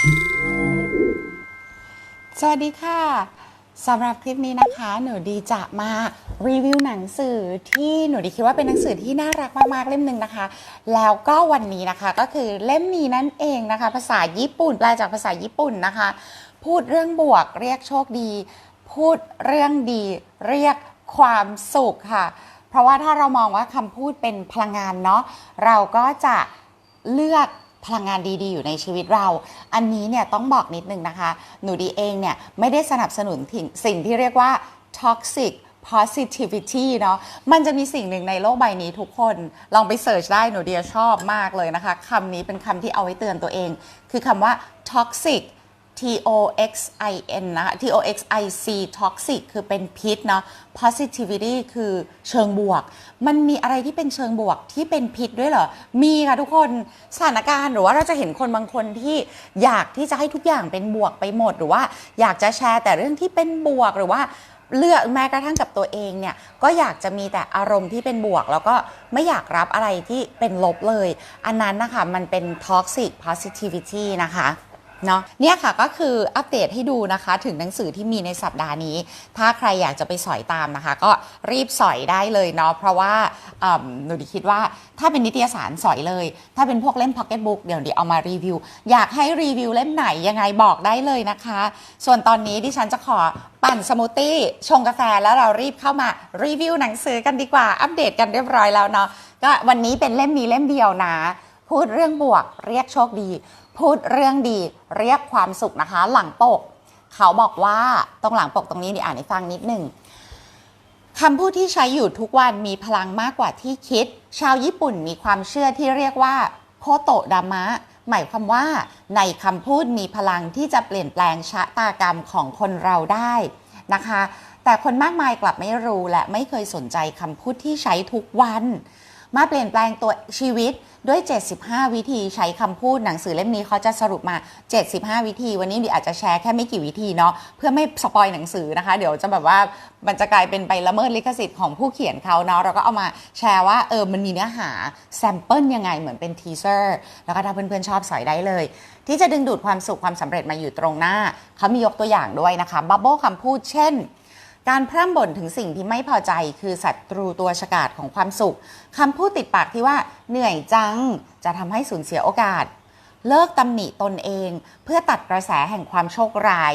สวัสดีค่ะสำหรับคลิปนี้นะคะ หนูดีจะมารีวิวหนังสือที่หนูดีคิดว่าเป็นหนังสือที่น่ารักมากๆเล่มหนึ่งนะคะ แล้วก็วันนี้นะคะก็คือเล่มนี้นั่นเองนะคะ ภาษาญี่ปุ่นแปลจากภาษาญี่ปุ่นนะคะ พูดเรื่องบวกเรียกโชคดี พูดเรื่องดีเรียกความสุขค่ะ เพราะว่าถ้าเรามองว่าคำพูดเป็นพลังงานเนาะเราก็จะเลือก พลังงานดีๆ อยู่ในชีวิตเรา อันนี้เนี่ยต้องบอกนิดนึงนะคะ หนูดีเองเนี่ยไม่ได้สนับสนุนถึงสิ่งที่เรียกว่า toxic positivity เนาะ มันจะมีสิ่งหนึ่งในโลกใบนี้ทุกคน ลองไปเสิร์ชได้หนูเดียชอบมากเลยนะคะ คำนี้เป็นคำที่เอาไว้เตือนตัวเอง คือคำว่า toxic T O X I N นะคะ T O X I C toxic คือเป็นพิษเนาะ positivity คือเชิงบวก มันมีอะไรที่เป็นเชิงบวกที่เป็นพิษด้วยเหรอ มีค่ะทุกคนสถานการณ์หรือว่าเราจะเห็นคนบางคนที่อยากที่จะให้ทุกอย่างเป็นบวกไปหมด หรือว่าอยากจะแชร์แต่เรื่องที่เป็นบวกหรือว่าเลือกแม้กระทั่งกับตัวเองเนี่ยก็อยากจะมีแต่อารมณ์ที่เป็นบวก แล้วก็ไม่อยากรับอะไรที่เป็นลบเลย อันนั้นนะคะมันเป็น toxic positivity นะคะ เนาะเนี่ยค่ะก็คืออัปเดตให้ดูนะคะ ถึงหนังสือที่มีในสัปดาห์นี้ ถ้าใครอยากจะไปสอยตามนะคะ ก็รีบสอยได้เลยเนาะเพราะว่าอืมหนูดิคิดว่าถ้าเป็นนิตยสารสอยเลย ถ้าเป็นพวกเล่มพ็อกเก็ตบุ๊กเดี๋ยวดิเอามารีวิว อยากให้รีวิวเล่มไหนยังไงบอกได้เลยนะคะ ส่วนตอนนี้ดิฉันจะขอปั่นสมูทตี้ชงกาแฟแล้วเรารีบเข้ามารีวิวหนังสือกันดีกว่าอัปเดตกันเรียบร้อยแล้วเนาะก็วันนี้เป็นเล่มนี้เล่มเดียวนะ พูดเรื่องบวกเรียกโชคดี พูดเรื่องดีเรียกความสุขนะคะ หลังปก เขาบอกว่าตรงหลังปกตรงนี้เดี๋ยวอ่านให้ฟังนิดหนึ่งคำพูดที่ใช้อยู่ทุกวันมีพลังมากกว่าที่คิด ชาวญี่ปุ่นมีความเชื่อที่เรียกว่าโคโตดามะ หมายความว่า ในคำพูดมีพลังที่จะเปลี่ยนแปลงชะตากรรมของคนเราได้นะคะ แต่คนมากมายกลับไม่รู้และไม่เคยสนใจคำพูดที่ใช้ทุกวัน มาเปลี่ยนแปลงตัวชีวิตด้วย 75 วิธีใช้คำพูดหนังสือเล่มนี้เขาจะสรุปมา 75 วิธี วันนี้ดิอาจจะแชร์แค่ไม่กี่วิธีเนาะเพื่อไม่สปอยหนังสือนะคะ เดี๋ยวจะแบบว่ามันจะกลายเป็นไปละเมิดลิขสิทธิ์ของผู้เขียนเขาเนาะเราก็เอามาแชร์ว่าเออมันมีเนื้อหาแซมเปิลยังไงเหมือนเป็นทีเซอร์แล้วก็ถ้าเพื่อนๆชอบสอยได้เลย ที่จะดึงดูดความสุขความสำเร็จมาอยู่ตรงหน้าเขามียกตัวอย่างด้วยนะคะบับเบิลคำพูดเช่น การพร่ำบ่นถึงสิ่งที่ไม่พอใจคือศัตรูตัวฉกาจของความสุขคำพูดติดปากที่ว่าเหนื่อยจังจะทำให้สูญเสียโอกาส เลิกตำหนิตนเอง เพื่อตัดกระแสแห่งความโชคร้าย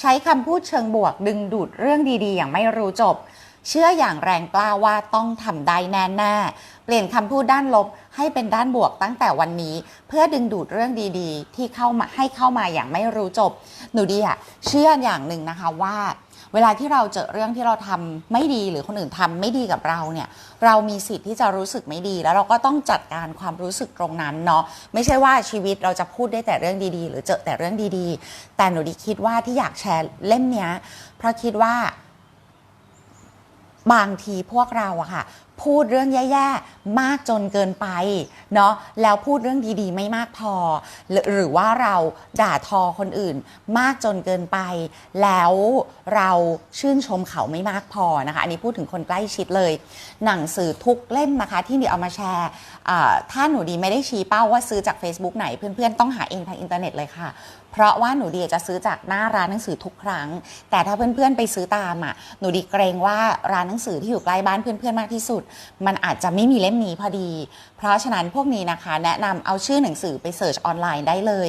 ใช้คำพูดเชิงบวกดึงดูดเรื่องดีๆ อย่างไม่รู้จบ เชื่ออย่างแรงกล้าว่าต้องทำได้แน่ๆเปลี่ยนคำพูดด้านลบให้เป็นด้านบวกตั้งแต่วันนี้ เพื่อดึงดูดเรื่องดีๆ ที่เข้ามาให้เข้ามาอย่างไม่รู้จบ หนูดีอะเชื่ออย่างหนึ่งนะคะว่า เวลาที่เราเจอเรื่องที่เราทำไม่ดีหรือคนอื่นทำไม่ดีกับเราเนี่ยเรามีสิทธิ์ที่จะรู้สึกไม่ดี แล้วเราก็ต้องจัดการความรู้สึกตรงนั้นเนาะไม่ใช่ว่าชีวิตเราจะพูดได้แต่เรื่องดีๆ หรือเจอแต่เรื่องดีๆ แต่หนูดีคิดว่าที่อยากแชร์เล่มเนี้ยเพราะคิดว่า บางทีพวกเราอะค่ะ พูดเรื่องแย่ๆ มากจนเกินไปเนาะแล้วพูดเรื่องดีๆ ไม่มากพอ หรือว่าเราด่าทอคนอื่น มากจนเกินไป แล้วเราชื่นชมเขาไม่มากพอนะคะ อันนี้พูดถึงคนใกล้ชิดเลย หนังสือทุกเล่มนะคะ ที่หนูเอามาแชร์ถ้าหนูดีไม่ได้ชี้เป้าว่าซื้อจาก Facebook ไหนเพื่อนๆ ต้องหาเองทางอินเทอร์เน็ตเลยค่ะ เพราะว่าหนูดีจะซื้อจากหน้าร้านหนังสือทุกครั้ง แต่ถ้าเพื่อนๆไปซื้อตามอะหนูดีเกรงว่าร้านหนังสือที่อยู่ใกล้บ้านเพื่อนๆมากที่สุด มันอาจจะไม่มีเล่มนี้พอดี เพราะฉะนั้นพวกนี้นะคะ แนะนำเอาชื่อหนังสือไปเสิร์ชออนไลน์ได้เลย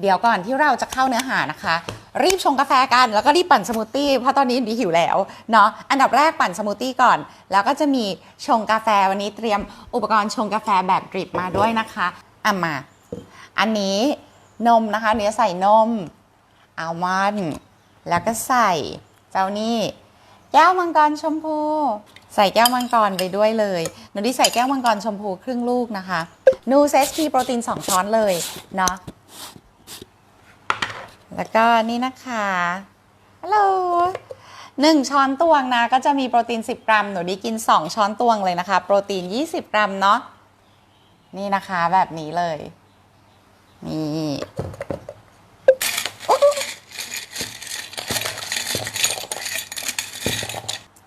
เดี๋ยวก่อนที่เราจะเข้าเนื้อหานะคะ รีบชงกาแฟกันแล้วก็รีบปั่นสมูทตี้เพราะตอนนี้ดีหิวแล้วเนาะอันดับแรกปั่นสมูทตี้ก่อน แล้วก็จะมีชงกาแฟวันนี้เตรียมอุปกรณ์ชงกาแฟแบบดริปมาด้วยนะคะอะมา อันนี้ นมนะคะ เนื้อใส่นมอัลมอนด์แล้วก็ใส่เจ้านี่แก้วมังกรชมพู ใส่แก้วมังกรไปด้วยเลยหนูดีใส่แก้วมังกรชมพูครึ่งลูกนะคะนูเซสพีโปรตีน 2 ช้อนเลยเนาะแล้วก็นี่นะคะฮัลโหลหนึ่งช้อนตวงนะ ก็จะมีโปรตีน 10 กรัม หนูดีกิน 2 ช้อนตวงเลยนะคะ โปรตีน 20 กรัมเนาะนี่นะคะแบบนี้เลย นี่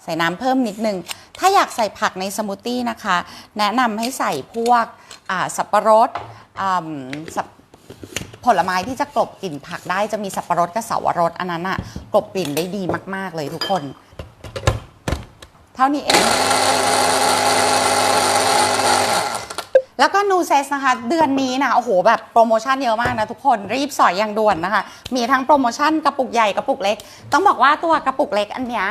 ใส่น้ำเพิ่มนิดนึง ถ้าอยากใส่ผักในสมูทตี้นะคะ แนะนำให้ใส่พวกสับปะรดผผลไม้ที่จะกลบกลิ่นผักได้จะมีสับปะรดกับเสาวรสอันนั้นอะกลบกลิ่นได้ดีมาก ๆ เลยทุกคน เท่านี้เอง แล้วก็นูเซสนะคะ เดือนนี้นะโอ้โหแบบโปรโมชั่นเยอะมากนะทุกคนรีบสอยอย่างด่วนนะคะ มีทั้งโปรโมชั่นกระปุกใหญ่กระปุกเล็ก ต้องบอกว่าตัวกระปุกเล็กอันเนี้ย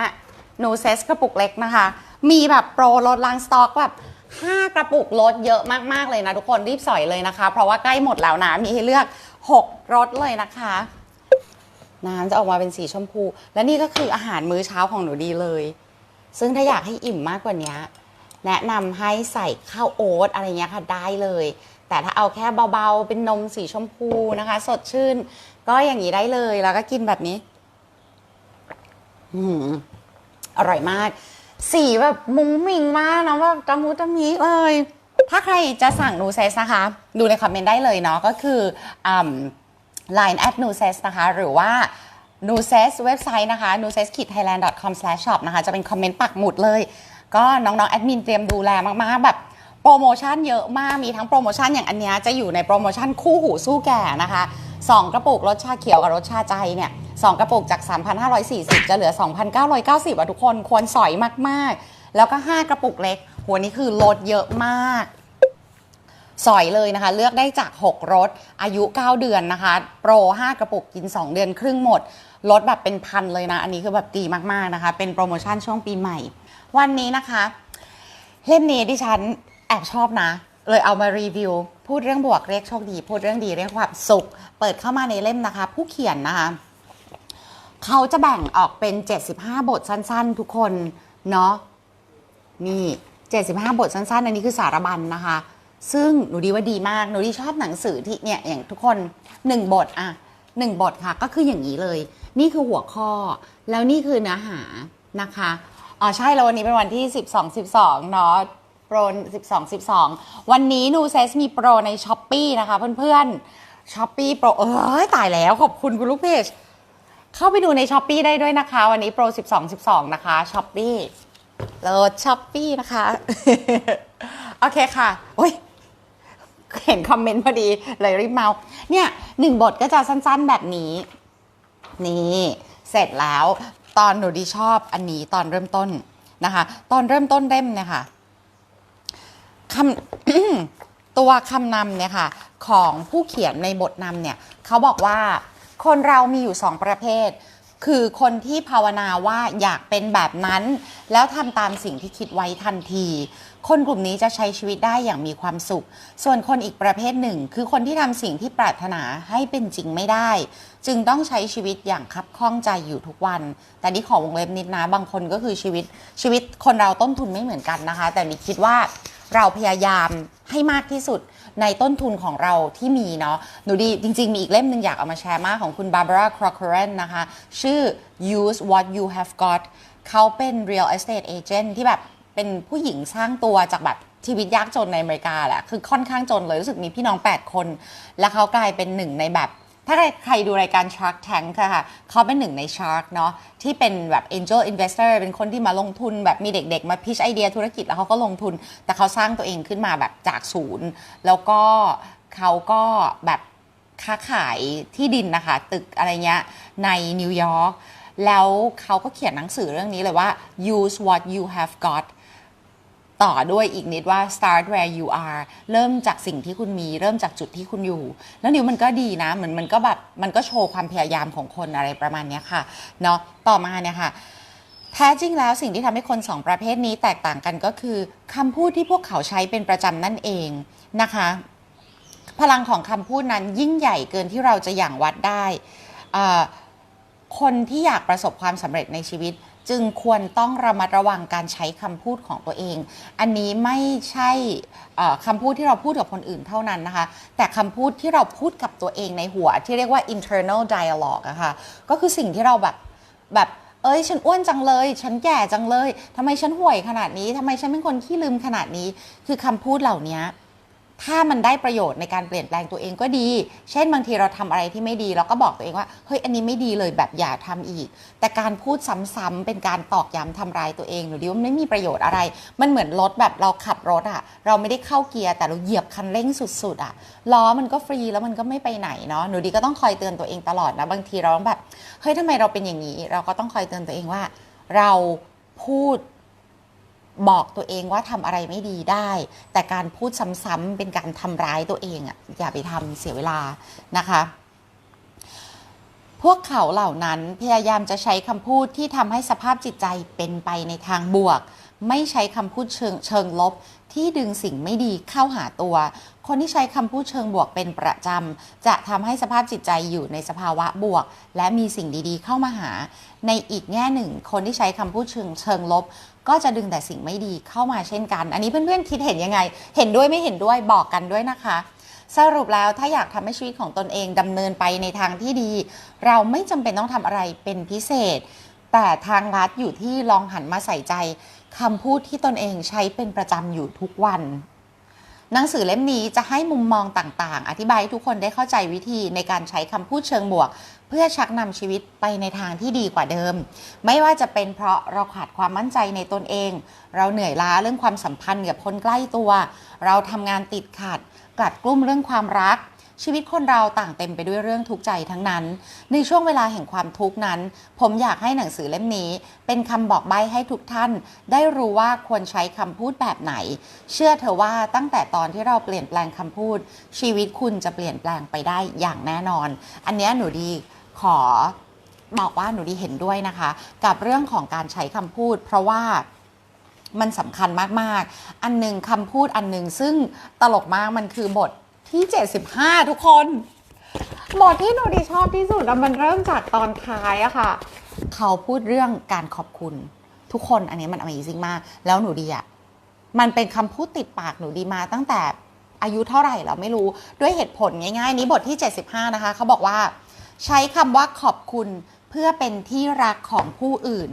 นูเซสกระปุกเล็กนะคะ มีแบบโปรลดล้างสต็อกแบบ5 กระปุกลดเยอะมาก ๆ เลยนะทุกคนรีบสอยเลยนะคะ เพราะว่าใกล้หมดแล้วนะ มีให้เลือก 6รสเลยนะคะ น้ำจะออกมาเป็นสีชมพู และนี่ก็คืออาหารมื้อเช้าของหนูดีเลย ซึ่งถ้าอยากให้อิ่มมากกว่านี้ แนะนำให้ใส่ข้าวโอ๊ตอะไรเงี้ยค่ะได้เลย แต่ถ้าเอาแค่เบาๆ เป็นนมสีชมพูนะคะ สดชื่น ก็อย่างนี้ได้เลยแล้วก็กินแบบนี้อร่อยมาก สีแบบมุ้งมิงมากนะแบบตะมูตะมิเลยถ้าใครจะสั่งนูเซสนะคะ ดูในคอมเมนต์ได้เลยเนาะก็คืออ Line at n u s e s นะคะ หรือว่า n u s e s เว็บไซต์นะคะ n u s e s k i d t h a i l a n d c o m s h o p นะคะ จะเป็นคอมเมนต์ปักหมุดเลย ก็น้องๆแอดมินเตรียมดูแลมากๆแบบโปรโมชั่นเยอะมาก มีทั้งโปรโมชั่นอย่างอันเนี้ยจะอยู่ในโปรโมชั่นคู่หูสู้แก่นะคะ2กระปุกรสชาเขียวกับรสชาใจเนี่ยสองกระปุกจาก 3,540 จะเหลือ 2,990อะทุกคนควรสอยมากๆ แล้วก็ 5 กระปุกเล็ก หัวนี้คือลดเยอะมาก สอยเลยนะคะ เลือกได้จาก 6รถอายุ 9 เดือนนะคะ โปร 5 กระปุกกิน 2 เดือนครึ่งหมด ลดแบบเป็นพันเลยนะ อันนี้คือแบบดีมากๆนะคะ เป็นโปรโมชั่นช่วงปีใหม่ วันนี้นะคะ เล่มนี้ดิฉันแอบชอบนะ เลยเอามารีวิว พูดเรื่องบวกเรียกโชคดี พูดเรื่องดีเรียกความสุข เปิดเข้ามาในเล่มนะคะ ผู้เขียนนะคะ เขาจะแบ่งออกเป็น 75 บทสั้นๆ ทุกคนเนาะนี่ 75 บทสั้นๆ อันนี้คือสารบัญนะคะ ซึ่งหนูดีว่าดีมาก หนูดีชอบหนังสือที่เนี่ยอย่างทุกคน 1 บทอะ1บทค่ะก็คืออย่างนี้เลย นี่คือหัวข้อ แล้วนี่คือเนื้อหานะคะ อ๋อใช่แล้ววันนี้เป็นวันที่ 12 12 เนาะโปร 12 12 วันนี้นูเซสมีโปรใน s h อ p e e นะคะเพื่อนๆ s h อ p e e โปรเอ้ยตายแล้วขอบคุณคุณลูกเพจเข้าไปดูใน s h อ p e e ได้ด้วยนะคะ วันนี้โปร 12 12 นะคะ s h อ p e e โหลด s h อ p e e นะคะ โอเคค่ะโอ้ยเห็นคอมเมนต์พอดีเลยรีบเมา เนี่ยหนึ่งบทก็จะสั้นๆแบบนี้ นี่ เสร็จแล้ว ตอนหนูดีชอบอันนี้ตอนเริ่มต้นนะคะ ตอนเริ่มต้นเล่มเนี่ยค่ะคำตัวคำนำเนี่ยค่ะของผู้เขียนในบทนำเนี่ยเขาบอกว่าคนเรามีอยู่สองประเภท คือคนที่ภาวนาว่าอยากเป็นแบบนั้น แล้วทำตามสิ่งที่คิดไว้ทันที คนกลุ่มนี้จะใช้ชีวิตได้อย่างมีความสุข ส่วนคนอีกประเภทหนึ่ง คือคนที่ทำสิ่งที่ปรารถนาให้เป็นจริงไม่ได้ จึงต้องใช้ชีวิตอย่างคับข้องใจอยู่ทุกวัน แต่นี่ขอวงเล็บนิดนะ บางคนก็คือชีวิตชีวิตคนเราต้นทุนไม่เหมือนกันนะคะ แต่นี่คิดว่าเราพยายามให้มากที่สุดในต้นทุนของเราที่มีเนาะหนูดีจริง ๆ มีอีกเล่มหนึ่งอยากเอามาแชร์มากของคุณ Barbara Corcoran นะคะ ชื่อ use what you have got เขาเป็น real estate agent ที่แบบเป็นผู้หญิงสร้างตัวจากแบบชีวิตยากจนในอเมริกาแหละ คือค่อนข้างจนเลยรู้สึกมีพี่น้อง 8 คน แล้วเขากลายเป็นหนึ่งในแบบ ถ้าใครใครดูรายการ Shark Tank อะค่ะ เขาเป็นหนึ่งใน Shark เนาะที่เป็นแบบ Angel Investor เป็นคนที่มาลงทุนแบบมีเด็กๆ มาพิชไอเดียธุรกิจแล้วเขาก็ลงทุน แต่เขาสร้างตัวเองขึ้นมาแบบจากศูนย์ แล้วก็เขาก็แบบค้าขายที่ดินนะคะ ตึกอะไรเงี้ยในนิวยอร์กแล้วเขาก็เขียนหนังสือเรื่องนี้เลยว่า use what you have got ต่อด้วยอีกนิดว่า start where you are เริ่มจากสิ่งที่คุณมี เริ่มจากจุดที่คุณอยู่ แล้วนิวมันก็ดีนะเหมือนมันก็แบบมันก็โชว์ความพยายามของคนอะไรประมาณนี้ค่ะเนาะต่อมาเนี่ยค่ะแท้จริงแล้วสิ่งที่ทำให้คนสองประเภทนี้แตกต่างกันก็คือคำพูดที่พวกเขาใช้เป็นประจำนั่นเองนะคะ พลังของคำพูดนั้นยิ่งใหญ่เกินที่เราจะหยั่งวัดได้ คนที่อยากประสบความสำเร็จในชีวิต จึงควรต้องระมัดระวังการใช้คำพูดของตัวเอง อันนี้ไม่ใช่คำพูดที่เราพูดกับคนอื่นเท่านั้นนะคะ แต่คำพูดที่เราพูดกับตัวเองในหัว ที่เรียกว่า internal dialogue อะค่ะ ก็คือสิ่งที่เราแบบแบบเอ้ยฉันอ้วนจังเลย ฉันแก่จังเลยทำไมฉันห่วยขนาดนี้ทำไมฉันเป็นคนขี้ลืมขนาดนี้ คือคำพูดเหล่านี้ ถ้ามันได้ประโยชน์ในการเปลี่ยนแปลงตัวเองก็ดี เช่นบางทีเราทำอะไรที่ไม่ดี เราก็บอกตัวเองว่า เฮ้ย อันนี้ไม่ดีเลยแบบอย่าทำอีก แต่การพูดซ้ำๆเป็นการตอกย้ำทำร้ายตัวเองหนูดิว่ามันไม่มีประโยชน์อะไร มันเหมือนรถแบบเราขับรถอะเราไม่ได้เข้าเกียร์แต่เราเหยียบคันเร่งสุดๆอะล้อมันก็ฟรีแล้วมันก็ไม่ไปไหนเนาะ หนูดีก็ต้องคอยเตือนตัวเองตลอดนะ บางทีเราต้องแบบ เฮ้ยทำไมเราเป็นอย่างนี้ เราก็ต้องคอยเตือนตัวเองว่า เราพูด บอกตัวเองว่าทำอะไรไม่ดีได้ แต่การพูดซ้ำๆเป็นการทำร้ายตัวเองอะ่ะอย่าไปทำเสียเวลานะคะ พวกเขาเหล่านั้นพยายามจะใช้คำพูดที่ทำให้สภาพจิตใจเป็นไปในทางบวก ไม่ใช้คำพูดเชิงเชิงลบ ที่ดึงสิ่งไม่ดีเข้าหาตัว คนที่ใช้คำพูดเชิงบวกเป็นประจำ จะทำให้สภาพจิตใจอยู่ในสภาวะบวก และมีสิ่งดีๆเข้ามาหา ในอีกแง่หนึ่ง คนที่ใช้คำพูดเชิงเชิงลบ ก็จะดึงแต่สิ่งไม่ดีเข้ามาเช่นกัน อันนี้เพื่อนๆคิดเห็นยังไง เห็นด้วยไม่เห็นด้วยบอกกันด้วยนะคะสรุปแล้วถ้าอยากทำให้ชีวิตของตนเองดำเนินไปในทางที่ดี เราไม่จำเป็นต้องทำอะไรเป็นพิเศษ แต่ทางลัดอยู่ที่ลองหันมาใส่ใจ คำพูดที่ตนเองใช้เป็นประจำอยู่ทุกวัน หนังสือเล่มนี้จะให้มุมมองต่างๆ อธิบายให้ทุกคนได้เข้าใจวิธีในการใช้คำพูดเชิงบวก เพื่อชักนำชีวิตไปในทางที่ดีกว่าเดิม ไม่ว่าจะเป็นเพราะเราขาดความมั่นใจในตนเอง เราเหนื่อยล้าเรื่องความสัมพันธ์กับคนใกล้ตัว เราทำงานติดขัดกลัดกลุ้มเรื่องความรัก ชีวิตคนเราต่างเต็มไปด้วยเรื่องทุกข์ใจทั้งนั้น ในช่วงเวลาแห่งความทุกข์นั้น ผมอยากให้หนังสือเล่มนี้ เป็นคำบอกใบ้ให้ทุกท่าน ได้รู้ว่าควรใช้คำพูดแบบไหน เชื่อเถอะว่าตั้งแต่ตอนที่เราเปลี่ยนแปลงคำพูด ชีวิตคุณจะเปลี่ยนแปลงไปได้อย่างแน่นอน อันนี้หนูดีขอบอกว่าหนูดีเห็นด้วยนะคะ กับเรื่องของการใช้คำพูด เพราะว่ามันสำคัญมาก ๆ อันหนึ่งคำพูดอันหนึ่งซึ่งตลกมากมันคือบท ที่ 75 ทุกคน บทที่หนูดีชอบที่สุดมันเริ่มจากตอนท้ายอะค่ะ เขาพูดเรื่องการขอบคุณ ทุกคนอันนี้มัน Amazing มาก แล้วหนูดีอะมันเป็นคำพูดติดปากหนูดีมาตั้งแต่อายุเท่าไหร่เราไม่รู้ด้วยเหตุผลง่ายๆ นี้บทที่ 75 นะคะ เขาบอกว่า ใช้คำว่าขอบคุณเพื่อเป็นที่รักของผู้อื่น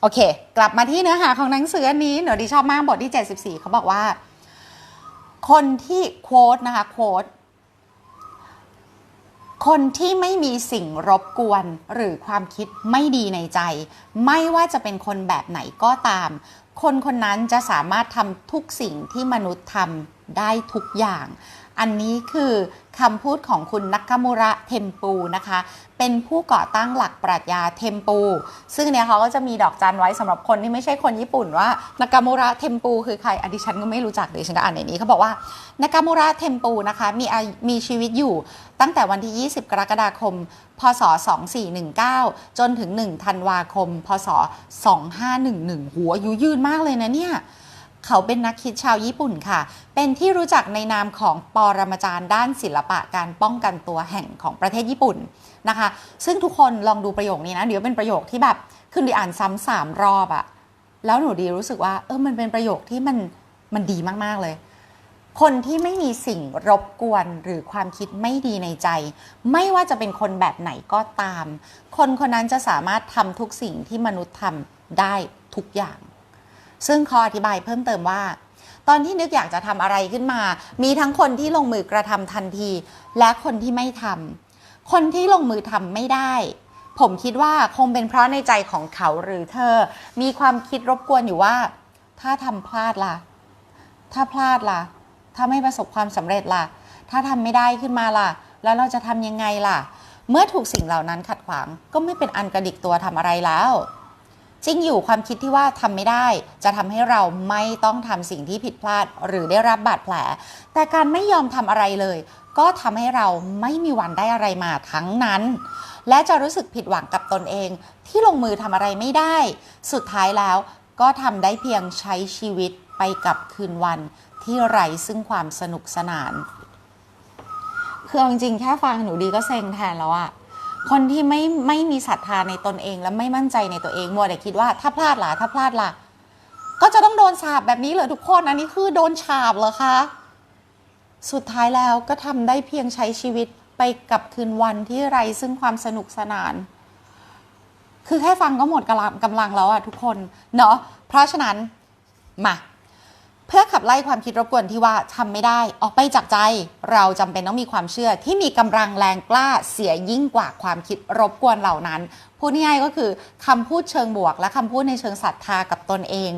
โอเค กลับมาที่เนื้อหาของหนังสืออันนี้หนูดีชอบมากบทที่ 74 เขาบอกว่า คนที่โค้ดนะคะโค้ดคนที่ไม่มีสิ่งรบกวนหรือความคิดไม่ดีในใจ ไม่ว่าจะเป็นคนแบบไหนก็ตาม คนคนนั้นจะสามารถทำทุกสิ่งที่มนุษย์ทำได้ทุกอย่าง อันนี้คือคำพูดของคุณนักกามุระเทมปูนะคะ เป็นผู้ก่อตั้งหลักปรัชญาเทมปู ซึ่งเนี่ยเขาก็จะมีดอกจันไว้สำหรับคนที่ไม่ใช่คนญี่ปุ่นว่านากามุระเทมปูคือใครอดิฉันก็ไม่รู้จักเลยฉันก็อ่านในนี้เขาบอกว่านากามุระเทมปูนะคะมีมีชีวิตอยู่ตั้งแต่วันที่ 20 กรกฎาคม พศ 2419 จนถึง 1 ธันวาคม พศ 2511 หัวอายุยืนมากเลยนะเนี่ย เขาเป็นนักคิดชาวญี่ปุ่นค่ะ เป็นที่รู้จักในนามของปรมาจารย์ด้านศิลปะการป้องกันตัวแห่งของประเทศญี่ปุ่นนะคะ ซึ่งทุกคนลองดูประโยคนี้นะ เดี๋ยวเป็นประโยคที่แบบคือดีอ่านซ้ำสามรอบอะแล้วหนูดีรู้สึกว่าเออมันเป็นประโยคที่มันมันดีมากๆเลย คนที่ไม่มีสิ่งรบกวนหรือความคิดไม่ดีในใจ ไม่ว่าจะเป็นคนแบบไหนก็ตาม คนคนนั้นจะสามารถทำทุกสิ่งที่มนุษย์ทำได้ทุกอย่าง ซึ่งขออธิบายเพิ่มเติมว่า ตอนที่นึกอยากจะทำอะไรขึ้นมา มีทั้งคนที่ลงมือกระทำทันที และคนที่ไม่ทำคนที่ลงมือทำไม่ได้ ผมคิดว่าคงเป็นเพราะในใจของเขาหรือเธอ มีความคิดรบกวนอยู่ว่า ถ้าทำพลาดล่ะ ถ้าพลาดล่ะ ถ้าไม่ประสบความสำเร็จล่ะ ถ้าทำไม่ได้ขึ้นมาล่ะ แล้วเราจะทำยังไงล่ะ เมื่อถูกสิ่งเหล่านั้นขัดขวาง ก็ไม่เป็นอันกระดิกตัวทำอะไรแล้ว จริงอยู่ความคิดที่ว่าทำไม่ได้ จะทำให้เราไม่ต้องทำสิ่งที่ผิดพลาด หรือได้รับบาดแผล แต่การไม่ยอมทำอะไรเลย ก็ทำให้เราไม่มีวันได้อะไรมาทั้งนั้น และจะรู้สึกผิดหวังกับตนเอง ที่ลงมือทำอะไรไม่ได้ สุดท้ายแล้วก็ทำได้เพียงใช้ชีวิตไปกับคืนวันที่ไร้ซึ่งความสนุกสนาน คือจริงๆแค่ฟังหนูดีก็เซ็งแทนแล้วอะ คนที่ไม่ไม่มีศรัทธาในตนเอง และไม่มั่นใจในตัวเองมัวแต่คิดว่าถ้าพลาดล่ะถ้าพลาดล่ะก็จะต้องโดนสาบแบบนี้เลยทุกคนอันนี้คือโดนฉาบเหรอคะ สุดท้ายแล้วก็ทำได้เพียงใช้ชีวิตไปกับคืนวันที่ไรซึ่งความสนุกสนาน คือแค่ฟังก็หมดกำลังกำลังแล้วอะทุกคน เนาะเพราะฉะนั้น มา เพื่อขับไล่ความคิดรบกวนที่ว่าทำไม่ได้ออกไปจากใจ เราจำเป็นต้องมีความเชื่อที่มีกำลังแรงกล้าเสียยิ่งกว่าความคิดรบกวนเหล่านั้น พูดง่ายก็คือคำพูดเชิงบวก และคำพูดในเชิงศรัทธากับตนเอง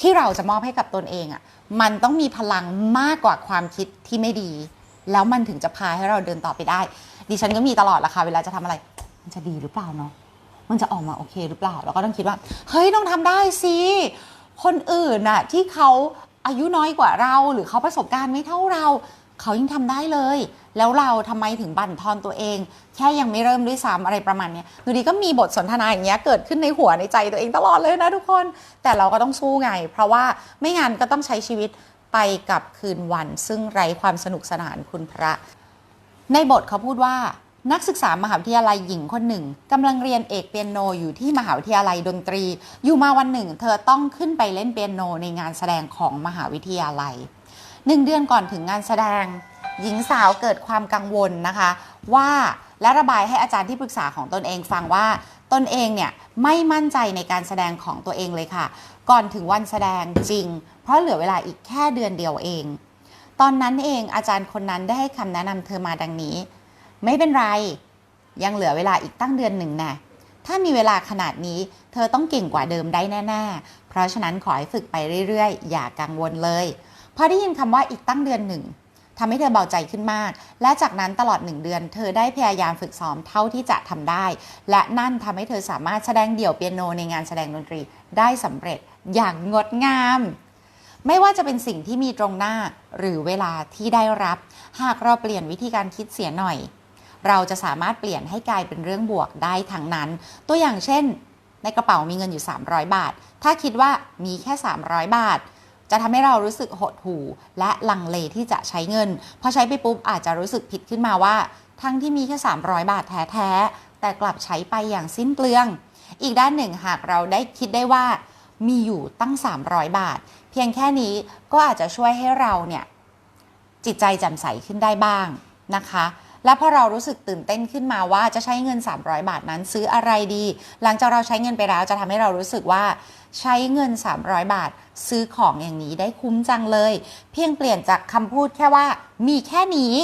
ที่เราจะมอบให้กับตนเองอะมันต้องมีพลังมากกว่าความคิดที่ไม่ดี แล้วมันถึงจะพาให้เราเดินต่อไปได้ ดิฉันก็มีตลอดละค่ะเวลาจะทำอะไร มันจะดีหรือเปล่าเนาะมันจะออกมาโอเคหรือเปล่า แล้วก็ต้องคิดว่า เฮ้ยต้องทำได้สิคนอื่นน่ะที่เขา อายุน้อยกว่าเรา หรือเขาประสบการณ์ไม่เท่าเรา เขายังทำได้เลย แล้วเราทำไมถึงบั่นทอนตัวเอง แค่ยังไม่เริ่มด้วยซ้ำอะไรประมาณเนี้ดูดีก็มีบทสนทนาอย่างเงี้ยเกิดขึ้นในหัวในใจตัวเองตลอดเลยนะทุกคน แต่เราก็ต้องสู้ไง เพราะว่าไม่งั้นก็ต้องใช้ชีวิตไปกับคืนวัน ซึ่งไร้ความสนุกสนานคุณพระ ในบทเขาพูดว่า นักศึกษามหาวิทยาลัยหญิงคนหนึ่งกำลังเรียนเอกเปียโนอยู่ที่มหาวิทยาลัยดนตรี อยู่มาวันหนึ่ง เธอต้องขึ้นไปเล่นเปียโนในงานแสดงของมหาวิทยาลัยหนึ่งเดือนก่อนถึงงานแสดง หญิงสาวเกิดความกังวลนะคะ ว่าและระบายให้อาจารย์ที่ปรึกษาของตนเองฟังว่าตนเองเนี่ยไม่มั่นใจในการแสดงของตัวเองเลยค่ะ ก่อนถึงวันแสดงจริง เพราะเหลือเวลาอีกแค่เดือนเดียวเอง ตอนนั้นเองอาจารย์คนนั้นได้ให้คำแนะนำเธอมาดังนี้ ไม่เป็นไร ยังเหลือเวลาอีกตั้งเดือนหนึ่งแน่ถ้ามีเวลาขนาดนี้ เธอต้องเก่งกว่าเดิมได้แน่ๆ เพราะฉะนั้นขอให้ฝึกไปเรื่อยๆ อย่ากังวลเลยพอได้ยินคำว่าอีกตั้งเดือนหนึ่งทำให้เธอเบาใจขึ้นมาก และจากนั้นตลอดหนึ่งเดือน เธอได้พยายามฝึกซ้อมเท่าที่จะทำได้ และนั่นทำให้เธอสามารถแสดงเดี่ยวเปียโนในงานแสดงดนตรีได้สำเร็จอย่างงดงาม ไม่ว่าจะเป็นสิ่งที่มีตรงหน้าหรือเวลาที่ได้รับ หากเราเปลี่ยนวิธีการคิดเสียหน่อย เราจะสามารถเปลี่ยนให้กลายเป็นเรื่องบวกได้ทั้งนั้น ตัวอย่างเช่น ในกระเป๋ามีเงินอยู่ 300 บาท ถ้าคิดว่ามีแค่ 300 บาท จะทำให้เรารู้สึกหดหู่และลังเลที่จะใช้เงินพอใช้ไปปุ๊บอาจจะรู้สึกผิดขึ้นมาว่า ทั้งที่มีแค่ 300 บาทแท้ๆแต่กลับใช้ไปอย่างสิ้นเปลือง อีกด้านหนึ่งหากเราได้คิดได้ว่ามีอยู่ตั้ง 300 บาท เพียงแค่นี้ก็อาจจะช่วยให้เราเนี่ยจิตใจแจ่มใสขึ้นได้บ้างนะคะ และพอเรารู้สึกตื่นเต้นขึ้นมาว่าจะใช้เงิน 300 บาทนั้นซื้ออะไรดี หลังจากเราใช้เงินไปแล้วจะทำให้เรารู้สึกว่าใช้เงิน 300 บาท ซื้อของอย่างนี้ได้คุ้มจังเลย เพียงเปลี่ยนจากคำพูดแค่ว่า มีแค่นี้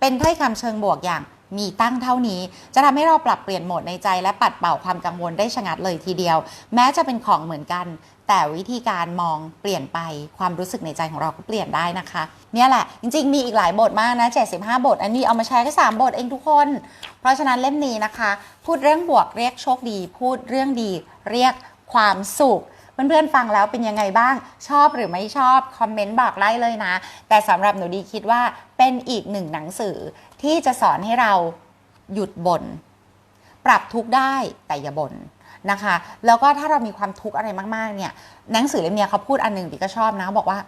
เป็นถ้อยคำเชิงบวกอย่างมีตั้งเท่านี้ จะทำให้เราปรับเปลี่ยนโหมดในใจและปัดเป่าความกังวลได้ชะงัดเลยทีเดียว แม้จะเป็นของเหมือนกัน แต่วิธีการมองเปลี่ยนไปความรู้สึกในใจของเราก็เปลี่ยนได้นะคะ เนี่ยแหละ จริง ๆ มีอีกหลายบทมากนะ 75 บท อันนี้เอามาแชร์แค่3บทเองทุกคน เพราะฉะนั้นเล่มนี้นะคะ พูดเรื่องบวกเรียกโชคดี พูดเรื่องดี เรียกความสุขเพื่อนๆฟังแล้วเป็นยังไงบ้างชอบหรือไม่ชอบคอมเมนต์บอกไล่เลยนะ แต่สำหรับหนูดีคิดว่าเป็นอีกหนึ่งหนังสือที่จะสอนให้เราหยุดบน่นปรับทุกได้แต่อย่าบ่น นะคะ แล้วก็ถ้าเรามีความทุกข์อะไรมากๆเนี่ยหนังสือเล่มนี้เขาพูดอันหนึ่งดิก็ชอบนะบอกว่า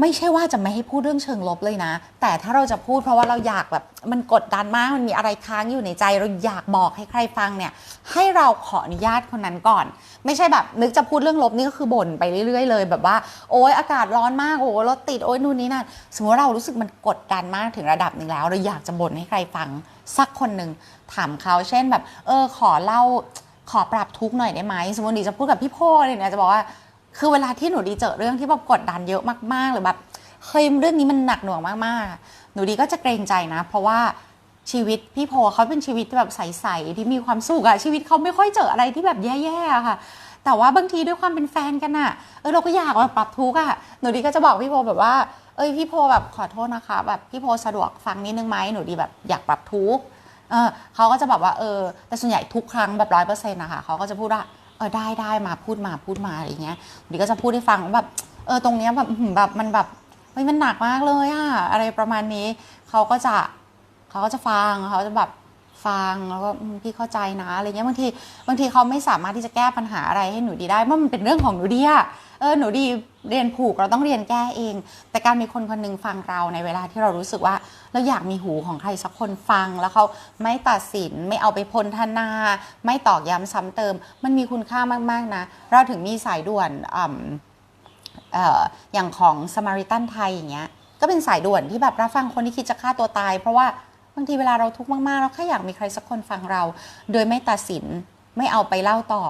ไม่ใช่ว่าจะไม่ให้พูดเรื่องเชิงลบเลยนะ แต่ถ้าเราจะพูดเพราะว่าเราอยากแบบมันกดดันมากมันมีอะไรค้างอยู่ในใจ เราอยากบอกให้ใครฟังเนี่ย ให้เราขออนุญาตคนนั้นก่อน ไม่ใช่แบบนึกจะพูดเรื่องลบนี่ก็คือบ่นไปเรื่อยๆเลย แบบว่าโอ๊ยอากาศร้อนมากโอ้ยรถติดโอ๊ยนู่นนี่นั่นสมมติเรารู้สึกมันกดดันมากถึงระดับหนึ่งแล้ว เราอยากจะบ่นให้ใครฟังสักคนหนึ่งถามเขาเช่นแบบ เออขอเล่า ขอปรับทุกหน่อยได้ไหมสมมติดีจะพูดกับพี่โพเลยเนี่ยจะบอกว่า คือเวลาที่หนูดีเจอเรื่องที่แบบกดดันเยอะมากๆ หรือแบบเคยเรื่องนี้มันหนักหน่วงมากๆ หนูดีก็จะเกรงใจนะ เพราะว่าชีวิตพี่โพเขาเป็นชีวิตที่แบบใสๆที่มีความสุขอะชีวิตเขาไม่ค่อยเจออะไรที่แบบแย่ๆอะค่ะ แต่ว่าบางทีด้วยความเป็นแฟนกันอะเออเราก็อยากแบบปรับทุกอะหนูดีก็จะบอกพี่โพแบบว่าเอ้ยพี่โพแบบขอโทษนะคะ แบบพี่โพสะดวกฟังนิดนึงไหมหนูดีแบบอยากปรับทุกข์ เออเขาก็จะแบบว่าเออแต่ส่วนใหญ่ทุกครั้งแบบร้อยเปอร์เซ็นต์นะคะเขาก็จะพูดว่าเออได้ได้มาพูดมาพูดมาอะไรเงี้ยหนูดีก็จะพูดให้ฟังแบบเออตรงเนี้ยแบบแบบมันแบบเฮ้ยมันหนักมากเลยอะอะไรประมาณนี้เขาก็จะเขาก็จะฟังเขาจะแบบฟังแล้วก็พี่เข้าใจนะอะไรเงี้ยบางทีบางทีเขาไม่สามารถที่จะแก้ปัญหาอะไรให้หนูดีได้เพราะมันเป็นเรื่องของหนูดีอะเออหนูดี เรียนผูกเราต้องเรียนแก้เอง แต่การมีคนคนหนึงฟังเราในเวลาที่เรารู้สึกว่าเราอยากมีหูของใครสักคนฟังแล้วเขาไม่ตัดสินไม่เอาไปพลทนา ไม่ตอกย้ำซ้ำเติม มันมีคุณค่ามาก ๆ นะ เราถึงมีสายด่วนอออย่างของสมาริตันไทยอย่างเงี้ยก็เป็นสายด่วนที่แบบรับฟังคนที่คิดจะฆ่าตัวตาย เพราะว่าบางทีเวลาเราทุกข์มากๆเราแค่อยากมีใครสักคนฟังเรา โดยไม่ตัดสินไม่เอาไปเล่าต่อ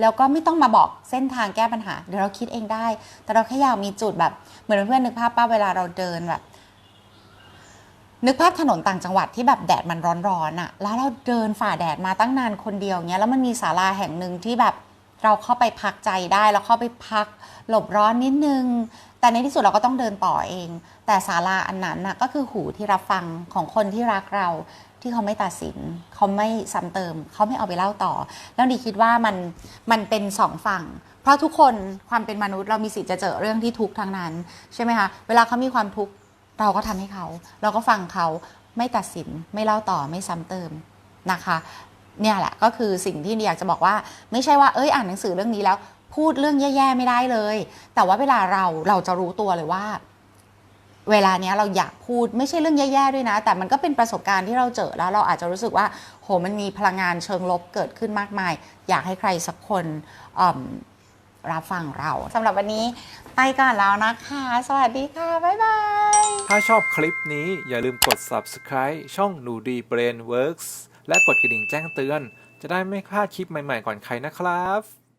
แล้วก็ไม่ต้องมาบอกเส้นทางแก้ปัญหา เดี๋ยวเราคิดเองได้ แต่เราแค่อยากมีจุดแบบ เหมือนเพื่อนนึกภาพป้าเวลาเราเดินแบบ นึกภาพถนนต่างจังหวัดที่แบบแดดมันร้อนๆอะแล้วเราเดินฝ่าแดดมาตั้งนานคนเดียวเนี้ย แล้วมันมีศาลาแห่งหนึ่งที่แบบเราเข้าไปพักใจได้ แล้วเข้าไปพักหลบร้อนนิดนึง แต่ในที่สุดเราก็ต้องเดินต่อเอง แต่ศาลาอันนั้นน่ะก็คือหูที่รับฟังของคนที่รักเรา ที่เขาไม่ตัดสิน เขาไม่ซ้ำเติม เขาไม่เอาไปเล่าต่อ แล้วดีคิดว่ามันมันเป็นสองฝั่ง เพราะทุกคนความเป็นมนุษย์เรามีสิทธิ์จะเจอเรื่องที่ทุกข์ทั้งนั้น ใช่ไหมคะเวลาเขามีความทุกข์เราก็ทำให้เขา เราก็ฟังเขาไม่ตัดสินไม่เล่าต่อไม่ซ้ำเติมนะคะเนี่ยแหละก็คือสิ่งที่อยากจะบอกว่า ไม่ใช่ว่าเอ้ยอ่านหนังสือเรื่องนี้แล้ว พูดเรื่องแย่ๆไม่ได้เลย แต่ว่าเวลาเราเราจะรู้ตัวเลยว่า เวลาเนี้ยเราอยากพูดไม่ใช่เรื่องแย่ๆด้วยนะ แต่มันก็เป็นประสบการณ์ที่เราเจอแล้วเราอาจจะรู้สึกว่าโหมันมีพลังงานเชิงลบเกิดขึ้นมากมาย อยากให้ใครสักคนรับฟังเราสำหรับวันนี้ไปก่อนแล้วนะคะ สวัสดีค่ะ บ๊ายบาย ถ้าชอบคลิปนี้อย่าลืมกด subscribe ช่องหนูดี Brain Works และกดกระดิ่งแจ้งเตือน จะได้ไม่พลาดคลิปใหม่ๆก่อนใครนะครับ